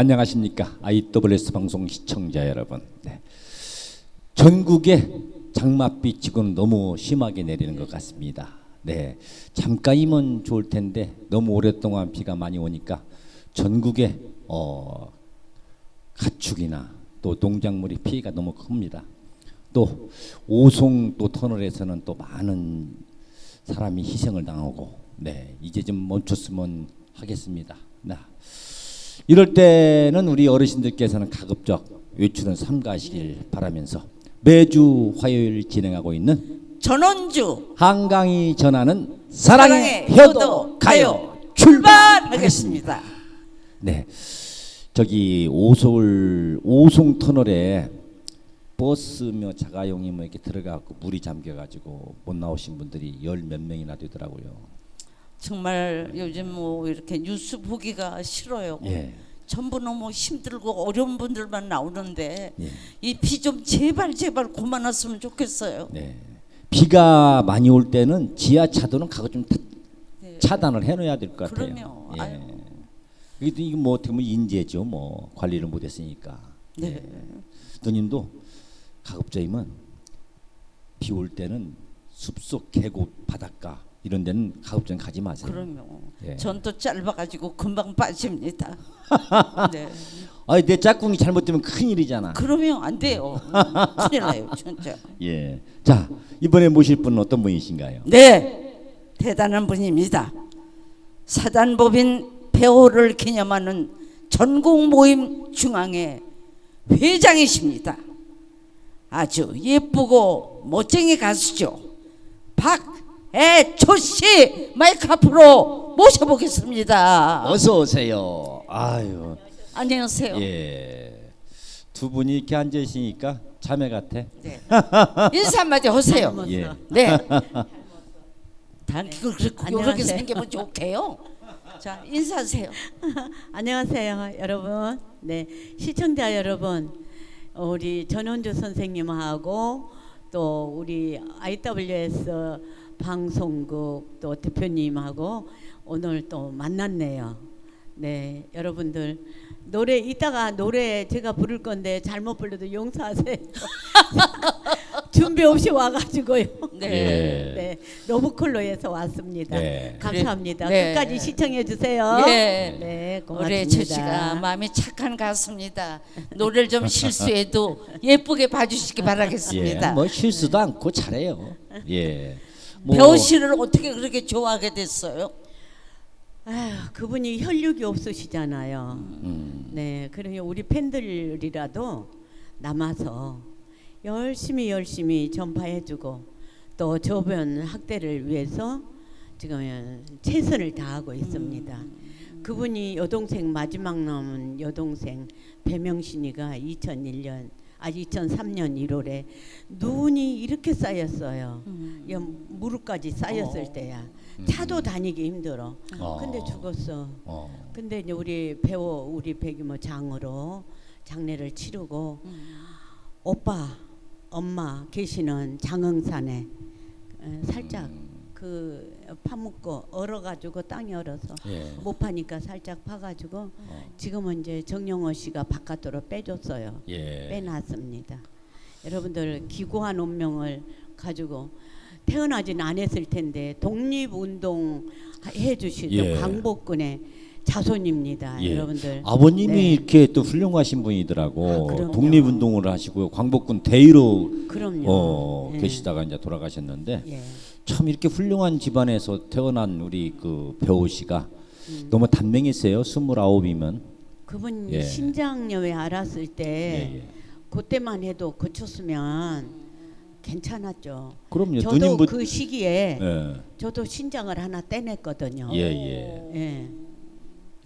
안녕하십니까 IWS 방송 시청자 여러분. 네. 전국에 장맛비 지금 너무 심하게 내리는 것 같습니다. 네, 잠깐이면 좋을 텐데 너무 오랫동안 비가 많이 오니까 전국에 어, 가축이나 또 농작물이 피해가 너무 큽니다. 또 오송 또 터널에서는 또 많은 사람이 희생을 당하고 네 이제 좀 멈췄으면 하겠습니다. 네. 이럴 때는 우리 어르신들께서는 가급적 외출은 삼가시길 바라면서 매주 화요일 진행하고 있는 전원주 한강이 전하는 사랑의, 사랑의 효도 가요. 출발하겠습니다. 네, 저기 오솔 오송 터널에 버스며 자가용이 뭐 이렇게 들어가고 물이 잠겨가지고 못 나오신 분들이 열 몇 명이나 되더라고요. 정말 요즘 뭐 이렇게 뉴스 보기가 싫어요. 예, 전부 너무 힘들고 어려운 분들만 나오는데 예. 이비 좀 제발 제발 그만왔으면 좋겠어요. 네. 비가 많이 올 때는 지하 차도는 가고 좀 타- 네. 차단을 해놔야 될 것 같아요. 그럼요. 예. 아유. 이게 이거 뭐 어떻게 보면 인재죠. 뭐 관리를 못했으니까. 네. 누님도 가급적이면 비 올 때는 숲속 계곡 바닷가 이런 데는 가급적 가지 마세요. 그럼요. 예. 전또 짧아가지고 금방 빠집니다. 네. 아니 내 짝꿍이 잘못되면 큰 일이잖아. 그러면 안 돼요. 큰일 나요, 진짜. 예. 자 이번에 모실 분은 어떤 분이신가요? 네, 대단한 분입니다. 사단법인 배호를 기념하는 전국 모임 중앙회 회장이십니다. 아주 예쁘고 멋쟁이 가수죠. 박 애초 씨 마이크 앞으로 모셔보겠습니다. 어서 오세요. 아유. 안녕하세요. 예. 두 분이 이렇게 앉아 있으니까 자매 같아. 네. 인사 한마디 하세요. 예. 네. 단 그렇게 안녕하세요. 생기면 좋게요. 자 인사하세요. 안녕하세요, 여러분. 네, 시청자 여러분, 우리 전원주 선생님하고 또 우리 IWS 방송국 또 대표님하고 오늘 또 만났네요. 네, 여러분들 노래 이따가 노래 제가 부를 건데 잘못 불러도 용서하세요. 준비 없이 와가지고요. 네. 예. 네, 로브콜로에서 왔습니다. 네. 감사합니다. 네. 끝까지 시청해 주세요. 예. 네, 우리 고맙습니다. 최 씨가 마음이 착한 가수입니다. 노래를 좀 실수해도 예쁘게 봐주시기 예. 바라겠습니다. 뭐 실수도 않고 잘해요. 예. 뭐 배우 씨를 어떻게 그렇게 좋아하게 됐어요? 아휴, 그분이 혈육이 없으시잖아요. 음. 네, 그러니 우리 팬들이라도 남아서 열심히 열심히 전파해주고 또 저변 학대를 위해서 지금 최선을 다하고 있습니다. 그분이 여동생 마지막 남은 여동생 배명신이가 2001년 아 2003년 1월에 눈이 이렇게 쌓였어요. 이 무릎까지 쌓였을 어. 때야. 차도 다니기 힘들어. 어. 근데 죽었어. 어. 근데 이제 우리 배우 우리 백이모 장으로 장례를 치르고 오빠 엄마 계시는 장흥산에 에, 살짝 음. 그 파묻고 얼어가지고 땅이 얼어서 예. 못 파니까 살짝 파가지고 어. 지금은 이제 정영호 씨가 바깥으로 빼줬어요. 예. 빼놨습니다. 여러분들 기구한 운명을 가지고 태어나진 않았을 텐데 독립운동 해주시던 예. 광복군의 자손입니다. 예. 여러분들 아버님이 네. 이렇게 또 훌륭하신 분이더라고. 아. 독립운동을 하시고 광복군 대위로 그럼요. 어, 예. 계시다가 이제 돌아가셨는데 예. 참 이렇게 훌륭한 집안에서 태어난 우리 그 배우 씨가 음. 너무 단명했어요. 스물아홉이면. 그분 예. 신장염에 알았을 때 예, 예. 그때만 해도 고쳤으면 괜찮았죠. 그럼요. 저도 누님부 그 시기에 예. 저도 신장을 하나 떼냈거든요. 예, 예. 예.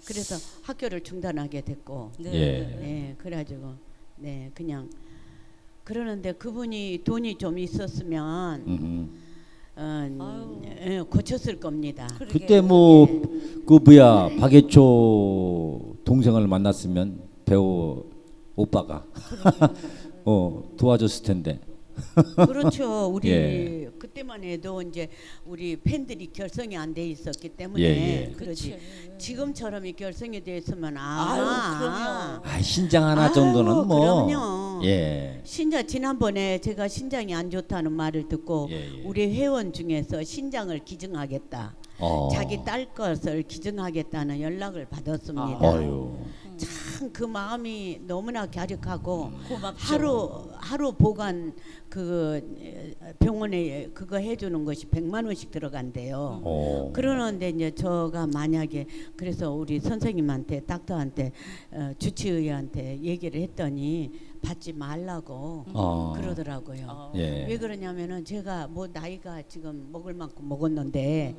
그래서 학교를 중단하게 됐고, 네. 예. 예, 그래가지고 네 그냥 그러는데 그분이 돈이 좀 있었으면 음흠. 어, 예, 고쳤을 겁니다. 그러게. 그때 뭐 그 뭐야 박예초 동생을 만났으면 배우 오빠가 어 도와줬을 텐데 그렇죠. 우리 예. 그때만 해도 이제 우리 팬들이 결성이 안 돼 있었기 때문에 예, 예. 그러지. 지금처럼 이 결성이 돼 있으면 아유, 아. 아, 신장 하나 아유, 정도는 뭐 그럼요. 예. 신장 지난번에 제가 신장이 안 좋다는 말을 듣고 예, 예. 우리 회원 중에서 신장을 기증하겠다. 어. 자기 딸 것을 기증하겠다는 연락을 받았습니다. 어유. 참 그 마음이 너무나 갸륵하고 고맙죠. 하루 하루 보관 그 에, 병원에 그거 해주는 것이 100만 원씩 들어간대요. 어. 그러는데 이제 저가 만약에 그래서 우리 선생님한테 닥터한테 어, 주치의한테 얘기를 했더니 받지 말라고 어. 그러더라고요. 어. 예. 왜 그러냐면은 제가 뭐 나이가 지금 먹을 만큼 먹었는데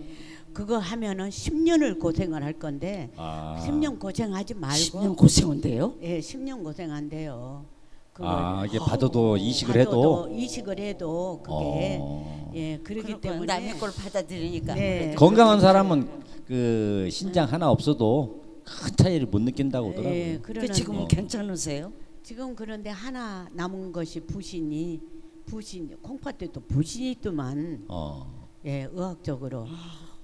그거 하면은 10년을 고생을 할 건데 아. 10년 고생하지 말고 10년 고생한데요? 예, 10년 고생한대요. 그걸 아, 이게 받아도 이식을 받아도 해도 이식을 해도 그게 어. 예, 그렇기 그러니까 때문에 남의 걸 받아들이니까 네. 아무래도 건강한 사람은 그 신장 하나 없어도 큰 차이를 못 느낀다고 하더라고요. 예, 그 지금은 어. 괜찮으세요? 지금 그런데 하나 남은 것이 부신이 부신 콩팥에도 부신이 있더만 어. 예, 의학적으로.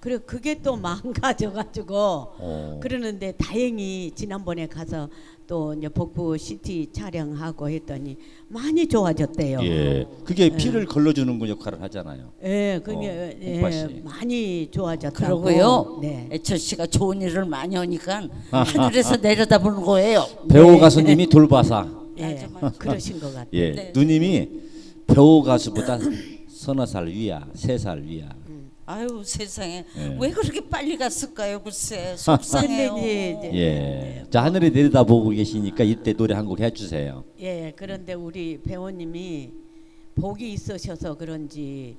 그래 그게 또 망가져 가지고 어. 그러는데 다행히 지난번에 가서 또 이제 복부 CT 촬영하고 했더니 많이 좋아졌대요. 예. 그게 피를 걸러주는 그 역할을 하잖아요. 예, 그게 어, 예, 콩팥이. 많이 좋아졌다고. 그러고요. 네. 애철 씨가 좋은 일을 많이 하니까 하늘에서 내려다보는 거예요. 배우 가수님이 돌봐사. 예. 그러신 것 같아요. 예. 네. 누님이 배우 가수보다 서너 살 위야, 세 살 위야. 아유 세상에 예. 왜 그렇게 빨리 갔을까요? 글쎄 속상해요. 이제 예. 자 하늘에 내려다보고 계시니까 이때 노래 한 곡 해주세요. 예, 그런데 우리 배우님이 복이 있으셔서 그런지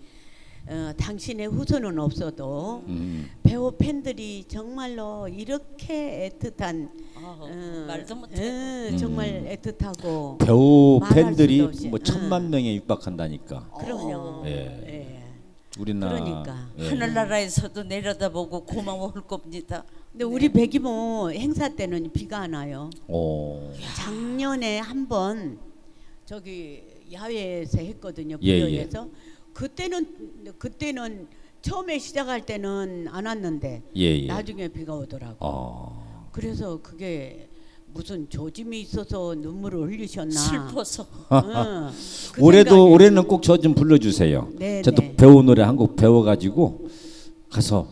어, 당신의 후손은 없어도 음. 배우 팬들이 정말로 이렇게 애틋한 아, 어, 말도 못해. 예, 정말 애틋하고 배우 말할 팬들이 수도 없이. 뭐 천만 명에 육박한다니까. 그럼요. 예. 예. 우리나라. 그러니까. 예. 하늘나라에서도 내려다보고 고마워할 겁니다. 근데 우리 백이모 행사 때는 비가 안 와요. 오. 작년에 한 번 저기 야외에서 했거든요. 예, 예. 부여에서 그때는 그때는 처음에 시작할 때는 안 왔는데 예, 예. 나중에 비가 오더라고. 어. 그래서 그게 무슨 조짐이 있어서 눈물을 흘리셨나? 슬퍼서 응, 그 올해도 생각이- 올해는 꼭 저 좀 불러주세요. 네, 저도 네. 배우 노래 한 곡 배워가지고 가서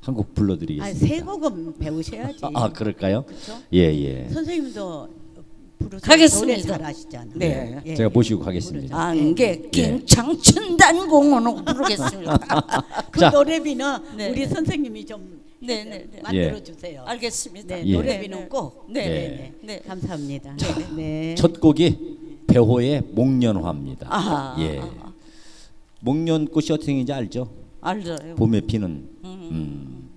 한곡 불러드리겠습니다. 아, 세 곡은 배우셔야지. 아, 아, 그럴까요? 그렇죠? 예 예. 선생님도. 가겠습니다. 노래 잘하시잖아. 네. 예. 제가 모시고 가겠습니다. 안개 예. 낀 창춘단 공원을 부르겠습니다. 그 자. 노래비는 네. 우리 선생님이 좀 네, 네, 네. 만들어 주세요. 알겠습니다. 네, 예. 노래비는 네, 네. 꼭. 네, 예. 네, 네. 감사합니다. 네. 첫 곡이 배호의 목련화입니다. 아하. 예. 목련꽃이 어떻게 생긴지 알죠? 알아요. 봄에 피는 음,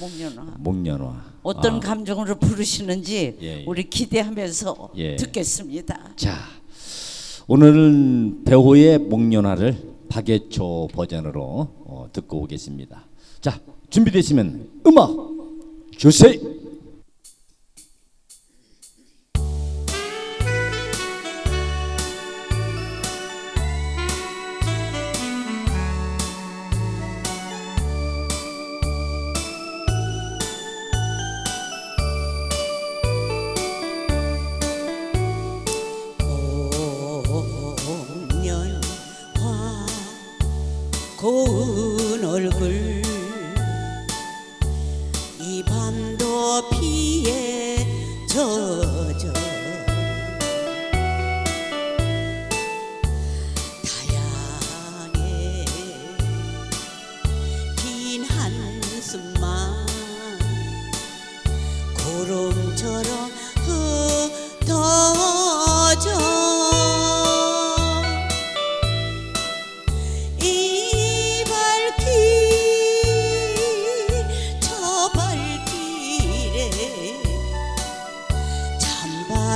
목련화. 목련화. 어떤 아, 감정으로 부르시는지 예, 예. 우리 기대하면서 예. 듣겠습니다. 자, 오늘은 배호의 목련화를 박예초 버전으로 어, 듣고 오겠습니다. 자, 준비되시면 음악 주세요.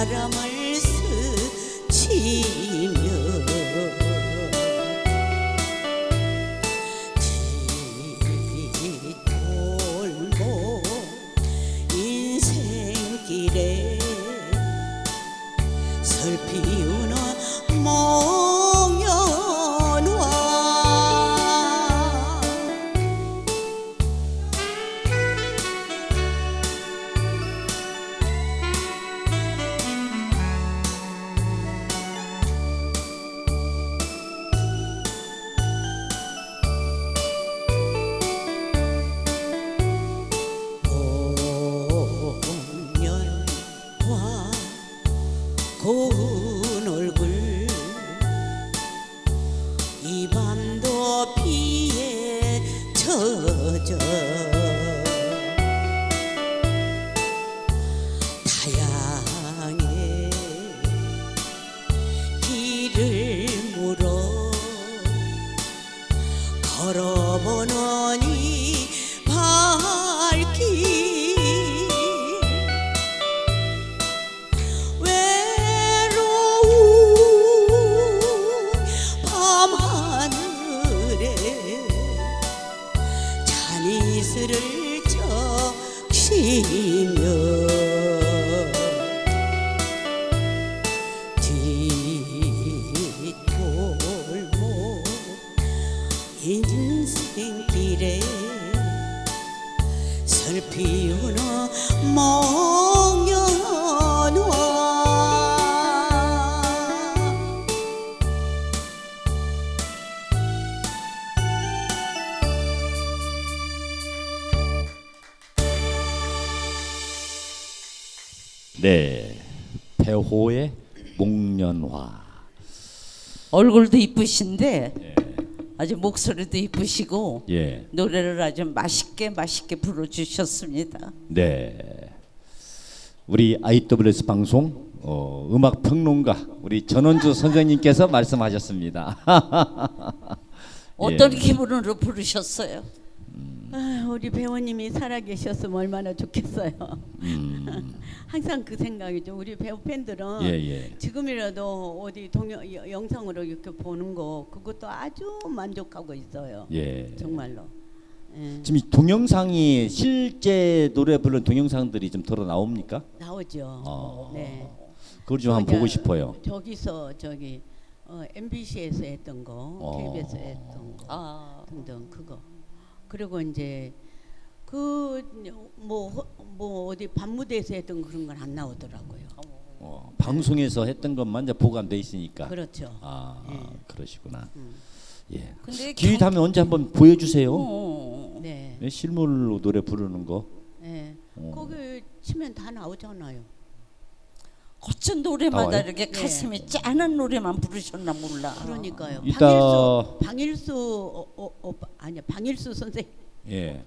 para amar. 네 배호의 목련화 얼굴도 이쁘신데 네. 아주 목소리도 이쁘시고 예. 노래를 아주 맛있게 맛있게 불러주셨습니다. 네. 우리 IWS 방송 어, 음악 평론가 우리 전원주 선생님께서 말씀하셨습니다. 어떤 예. 기분으로 부르셨어요? 아, 우리 배우님이 살아계셨으면 얼마나 좋겠어요. 음. 항상 그 생각이죠. 우리 배우 팬들은 예, 예. 지금이라도 어디 동영 여- 영상으로 이렇게 보는 거 그것도 아주 만족하고 있어요. 예. 정말로. 예. 지금 이 동영상이 실제 노래 부른 동영상들이 좀 덜어 나옵니까? 나오죠. 어. 네. 그걸 좀 한번 보고 싶어요. 저기서 저기 어, MBC에서 했던 거, 어. KBS에서 했던 거 아, 등등 그거. 그리고 이제 그뭐뭐 어디 밤무대에서 했던 그런 건 안 나오더라고요. 어, 방송에서 했던 것만 이제 보관돼 있으니까. 그렇죠. 아, 예. 그러시구나. 음. 예. 근데 기회 경- 되면 언제 한번 보여주세요. 어, 네. 네, 실물로 노래 부르는 거. 네. 어. 거기 치면 다 나오잖아요. 어쩐 노래마다 나와요? 이렇게 네. 가슴이 짠한 노래만 부르셨나 몰라. 그러니까요. 이따- 방일수 방일수 어, 어, 어, 아니야 방일수 선생 예,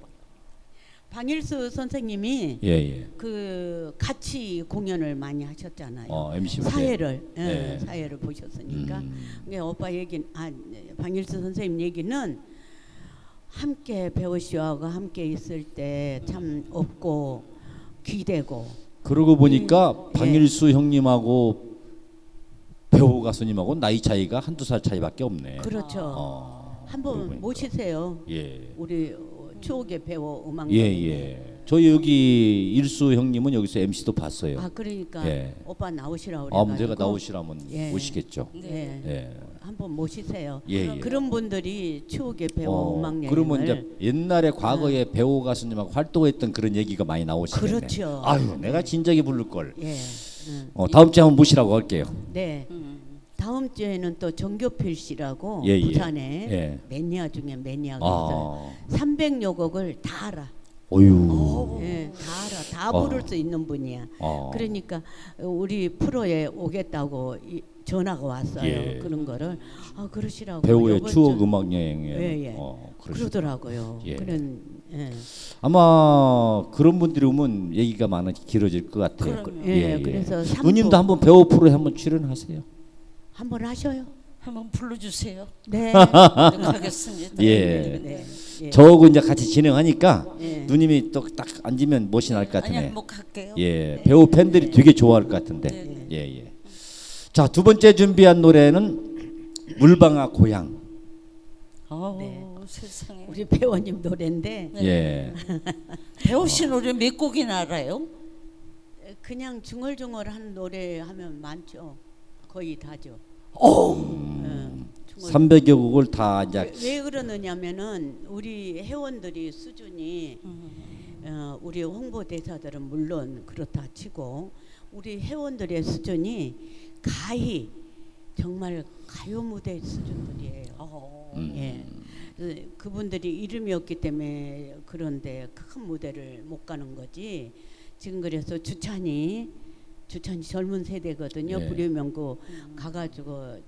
방일수 선생님이 예, 예. 그 같이 공연을 많이 하셨잖아요. 어, MC 때. 사회를 예, 네. 사회를 보셨으니까. 음. 그게 오빠 얘기 아 네, 방일수 선생님 얘기는 함께 배우 씨하고 함께 있을 때 참 없고 기대고 그러고 보니까 음, 방일수 형님하고 배우 가수님하고 나이 차이가 한두 살 차이밖에 없네. 그렇죠. 어, 한번. 모시세요. 예. 우리 어, 추억의 배우 음악 예, 예. 저희 여기 일수 형님은 여기서 MC도 봤어요. 아 그러니까 예. 오빠 나오시라고 아, 그래가지고 문제가 나오시라면 예. 오시겠죠. 예. 예. 한번 모시세요. 예, 예. 그런 분들이 추억의 배우 어, 음악 여행을 그러면 이제 옛날에 과거에 배우 가수님하고 활동했던 그런 얘기가 많이 나오시겠네. 그렇죠. 아유, 내가 진작에 부를 걸. 예. 응. 어, 다음 주에 한번 모시라고 할게요. 네. 음. 다음 주에는 또 정교필 씨라고 예, 예. 부산에 예. 매니아 중에 매니아가 있어요. 아, 300여 곡을 다 알아. 어유. 예, 다 알아. 다 어. 부를 수 있는 분이야. 어. 그러니까 우리 프로에 오겠다고 이, 전화가 왔어요. 예. 그런 거를 아 그러시라고 배우의 추억 주- 음악 여행에 예, 예. 어, 그러시- 그러더라고요. 예. 그런 예. 아마 그런 분들이 오면 얘기가 많아 길어질 것 같아요. 그럼요. 예, 그래서 삼부- 누님도 한번 배우 프로에 한번 출연하세요. 한번 하셔요. 한번 불러주세요. 네. 노력하겠습니다. 예. 네. 예. 저하고 이제 같이 진행하니까 예. 누님이 또 딱 앉으면 멋이 날 것 아니 같으네. 한복할게요. 예, 배우 팬들이 되게 좋아할 것 같은데. 네. 예, 예. 자, 두 번째 준비한 노래는 물방아 고향. 어, 네. 세상에. 우리 배우님 노래인데 예. 배우신 노래 몇 곡이나 알아요? 그냥 중얼중얼한 노래 하면 많죠. 거의 다죠. 오, 예, 중얼- 300여 곡을 다 이제 왜, 왜 그러느냐면은 우리 회원들이 수준이 어, 우리 홍보대사들은 물론 그렇다 치고 우리 회원들의 수준이 가히 정말 가요 무대 수준들이에요. 어. 음. 예. 그- 그분들이 이름이 없기 때문에 그런데 큰 무대를 못 가는 거지. 지금 그래서 주찬이 주찬이 젊은 세대거든요. 예. 불효명고 가가지고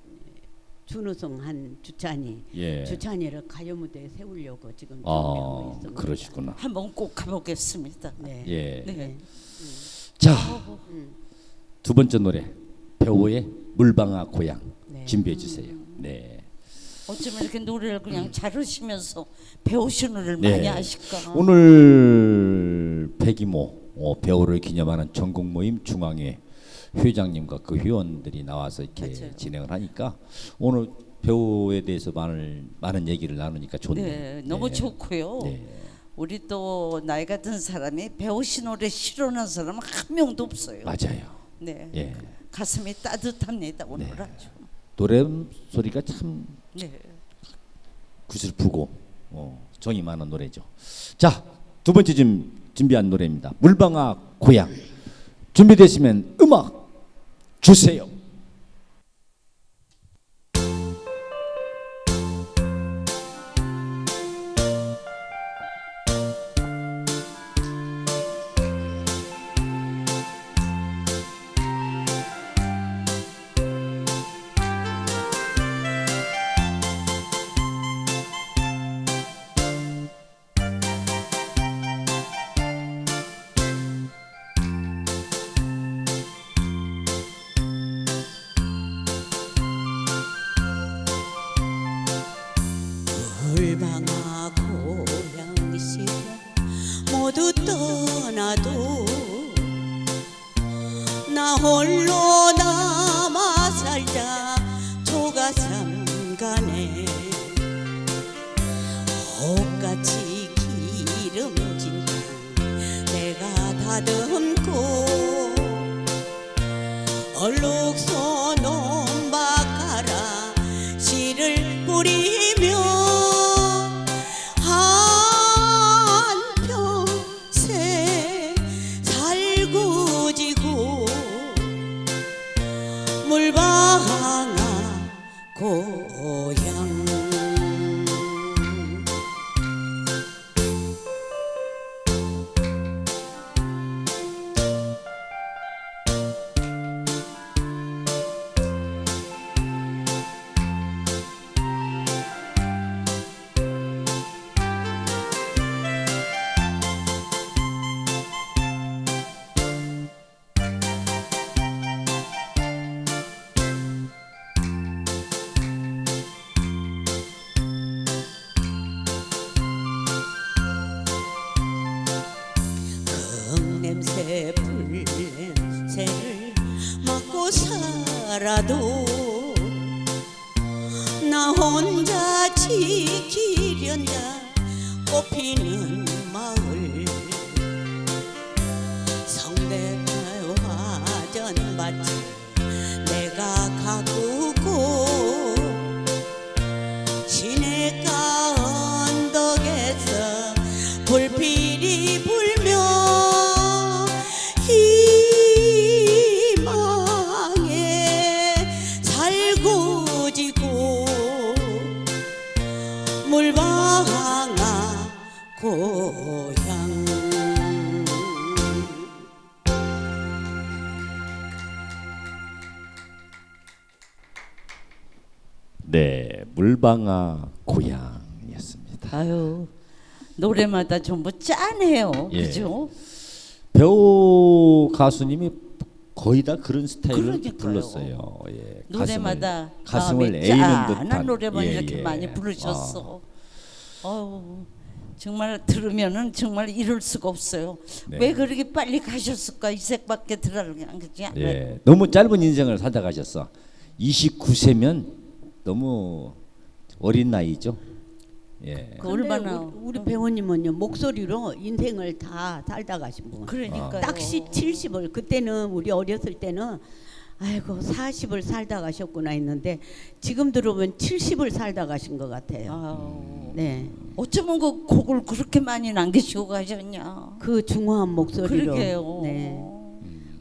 준우승 한 주찬이 예. 주찬이를 가요 무대에 세우려고 지금 아, 준비하고 있습니다. 그러시구나. 한번 꼭 가보겠습니다. 네. 예. 네. 자, 음. 두 번째 노래. 배우의 물방아 고향 네. 준비해 주세요. 네. 어쩌면 이렇게 노래를 그냥 잘하시면서 배우신 노래를 네. 많이 하실까? 오늘 백이모 어, 배우를 기념하는 전국 모임 중앙회 회장님과 그 회원들이 나와서 이렇게 맞아요. 진행을 하니까 오늘 배우에 대해서 많은 많은 얘기를 나누니까 좋네요. 네, 너무 좋고요. 네. 우리 또 나이 같은 사람이 배우신 노래 싫어하는 사람은 한 명도 없어요. 맞아요. 네, 예. 가슴이 따뜻합니다 오늘 네. 아주. 노래 소리가 참 네. 구슬프고 어, 정이 많은 노래죠. 자, 두 번째 좀 준비한 노래입니다. 물방아 고향. 준비되시면 음악 주세요. 냄새 불냄새를 맡고 살아도 나 혼자 지키련다 꽃피는 마을. 성대 화전 밭을 내가 가꾸고 네, 물방아 고향이었습니다. 아유 노래마다 전부 짠해요. 예. 그죠? 배우 가수님이 거의 다 그런 그러니까요. 불렀어요. 예, 노래마다 가슴을, 짠한 듯한 노래만 예, 이렇게 예. 많이 부르셨어. 어우 정말 들으면은 정말 이럴 수가 없어요. 네. 왜 그렇게 빨리 가셨을까 이색밖에 아, 않아요. 예, 너무 짧은 인생을 살다 가셨어. 29세면 너무 어린 나이죠. 예. 그 얼마나 우리, 우리 배우님은요 목소리로 인생을 다 살다 가신 분. 그러니까요. 딱시 70을 그때는 우리 어렸을 때는 아이고 40을 살다 가셨구나 했는데 지금 들어보면 70을 살다 가신 것 같아요. 아우, 네, 어쩌면 그 곡을 그렇게 많이 남기시고 가셨냐. 그 중후한 목소리로. 그러게요. 네,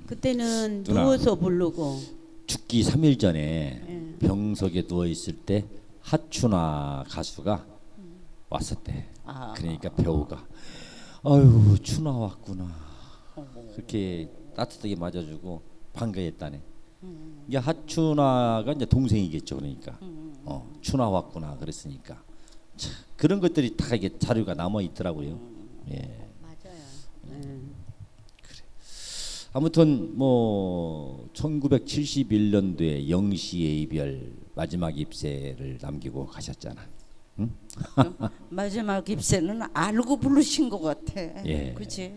그때는 누나. 누워서 부르고. 죽기 3일 전에 예. 병석에 누워 있을 때 하춘아 가수가 왔었대. 아. 그러니까 배우가 아유 춘아 왔구나. 그렇게 따뜻하게 맞아주고 반가했다네. 이게 하춘아가 이제 동생이겠죠, 그러니까. 어, 춘아 왔구나 그랬으니까. 참, 그런 것들이 다 이게 자료가 남아 있더라고요. 예. 맞아요. 네. 아무튼 뭐 1971년도에 영시의 이별 마지막 입세를 남기고 가셨잖아. 응? 마지막 입새는 알고 부르신 것 같아. 예. 그치?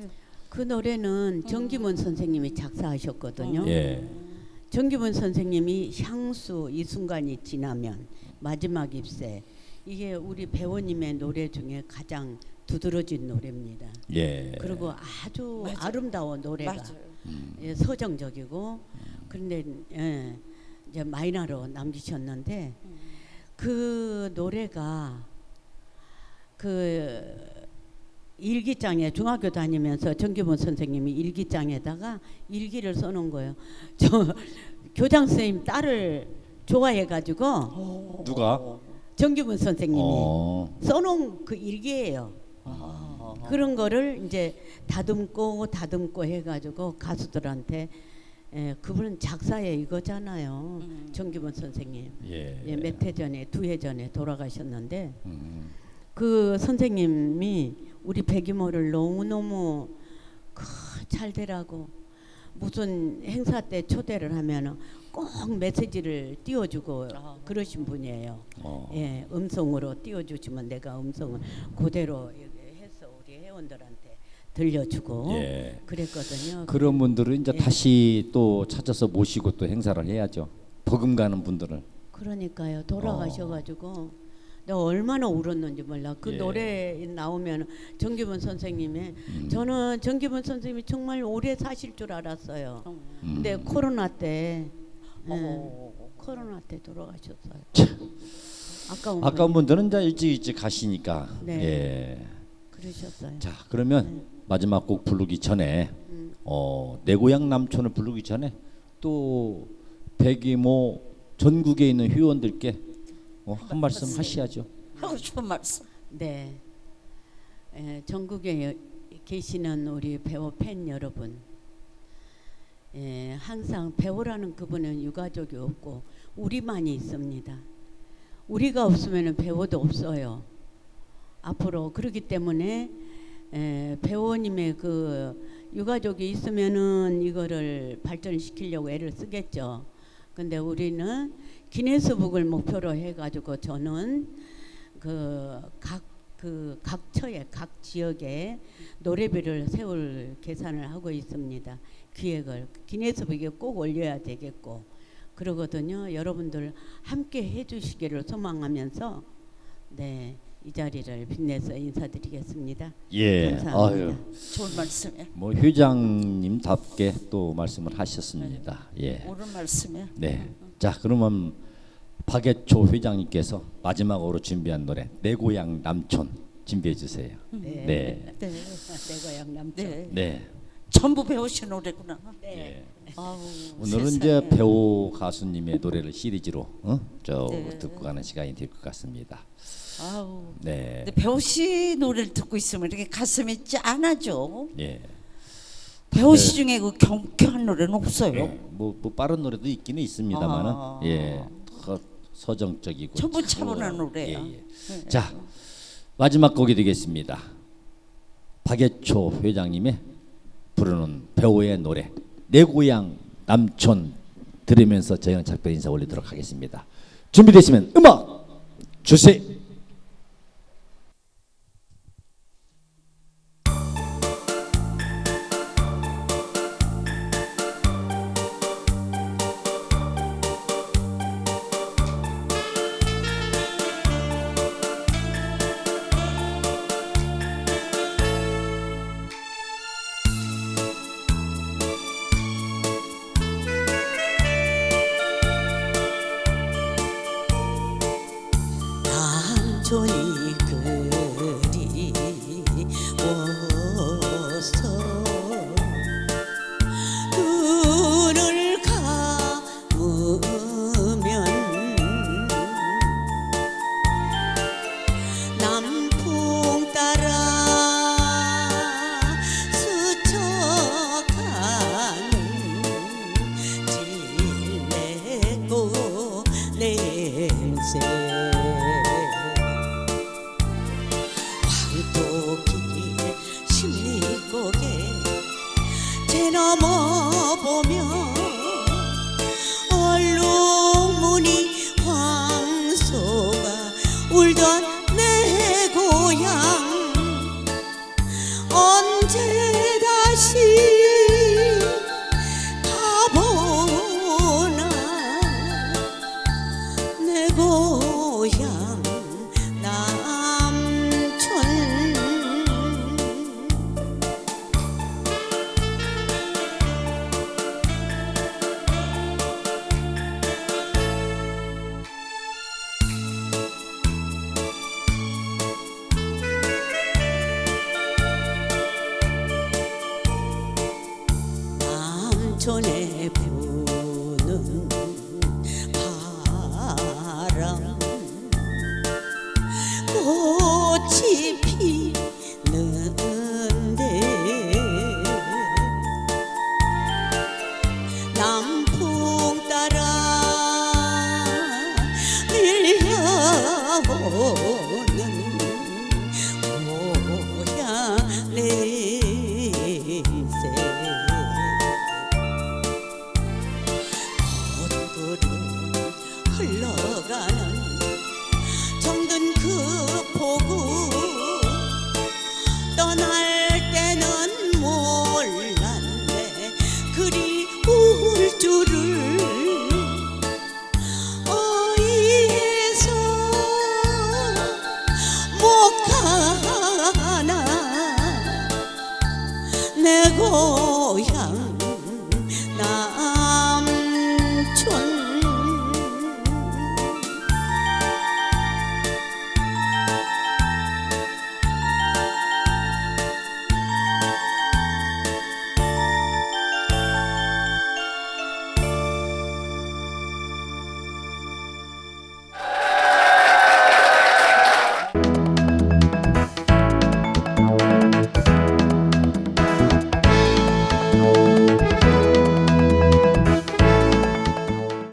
그 노래는 정기문 선생님이 작사하셨거든요. 예. 정기문 선생님이 향수 이 순간이 지나면 마지막 입새 이게 우리 배우님의 노래 중에 가장 두드러진 노래입니다. 예. 그리고 아주 맞아요. 아름다운 노래가 맞아요. 예, 서정적이고 그런데 예, 이제 마이너로 남기셨는데 그 노래가 그 일기장에 중학교 다니면서 정기본 선생님이 일기장에다가 일기를 써놓은 거예요. 저 교장 선생님 딸을 좋아해가지고 누가? 정기본 선생님이 어. 써놓은 그 일기예요. 그런 거를 이제 다듬고 다듬고 해가지고 가수들한테 예, 그분은 작사에 이거잖아요. 정기본 선생님. 예. 예, 몇 해 전에 두 해 전에 돌아가셨는데 음. 그 선생님이 우리 백이모를 너무 너무 잘 되라고 무슨 행사 때 초대를 하면은 꼭 메시지를 띄워주고 아. 그러신 분이에요. 어. 예, 음성으로 띄워주시면 내가 음성을 그대로 회원들한테 들려주고 예. 그랬거든요. 그런 분들은 이제 예. 다시 또 찾아서 모시고 또 행사를 해야죠. 버금가는 분들은. 그러니까요 돌아가셔가지고 내가 얼마나 울었는지 몰라 그 어. 예. 노래 나오면 정기문 선생님의 음. 저는 정기문 선생님이 정말 오래 사실 줄 알았어요. 음. 근데 코로나 때 예, 어. 코로나 때 돌아가셨어요. 참. 아까운 아까운 분들은 이제 일찍 일찍 가시니까. 네. 예. 그러셨어요. 자 그러면 마지막 곡 부르기 전에 음. 어, 내 고향 남촌을 부르기 전에 또 백이모 전국에 있는 회원들께 어, 한 말씀 하셔야죠. 하고 싶은 말씀. 네. 에, 전국에 여- 계시는 우리 배우 팬 여러분, 에, 항상 배우라는 그분은 유가족이 없고 우리만이 있습니다. 우리가 없으면 배우도 없어요. 앞으로 그렇기 때문에 에, 배우님의 그 유가족이 있으면은 이거를 발전시키려고 애를 쓰겠죠. 근데 우리는 기네스북을 목표로 해가지고 저는 그각 그 각 처에 각 지역에 노래비를 세울 계산을 하고 있습니다. 기획을 기네스북에 꼭 올려야 되겠고 그러거든요. 여러분들 함께 해주시기를 소망하면서 네 이 자리를 빛내서 인사드리겠습니다. 예. 감사합니다. 아유, 좋은 말씀이야. 뭐 회장님답게 또 말씀을 하셨습니다. 예. 옳은 말씀이야. 네. 자 그러면 박예초 회장님께서 마지막으로 준비한 노래 내 고향 남촌 준비해 주세요. 네. 네. 네. 내 고향 남촌. 네. 네. 전부 배우신 노래구나. 예. 아우, 오늘은 세상에. 이제 배우 가수님의 노래를 시리즈로 어? 저 네. 듣고 가는 시간이 될 것 같습니다. 아우. 네. 근데 배우 씨 노래를 듣고 있으면 이렇게 가슴이 짠하죠. 예. 배우 씨 중에 그 경쾌한 노래는 없어요. 예. 뭐, 뭐 빠른 노래도 있기는 있습니다만은 아. 예. 더 서정적이고 전부 차분한, 차분한 노래야. 예, 예. 자 마지막 곡이 되겠습니다. 박예초 회장님의 부르는 배우의 노래 내 고향 남촌 들으면서 저희는 작별 인사 올리도록 하겠습니다. 준비되시면 음악 주세요.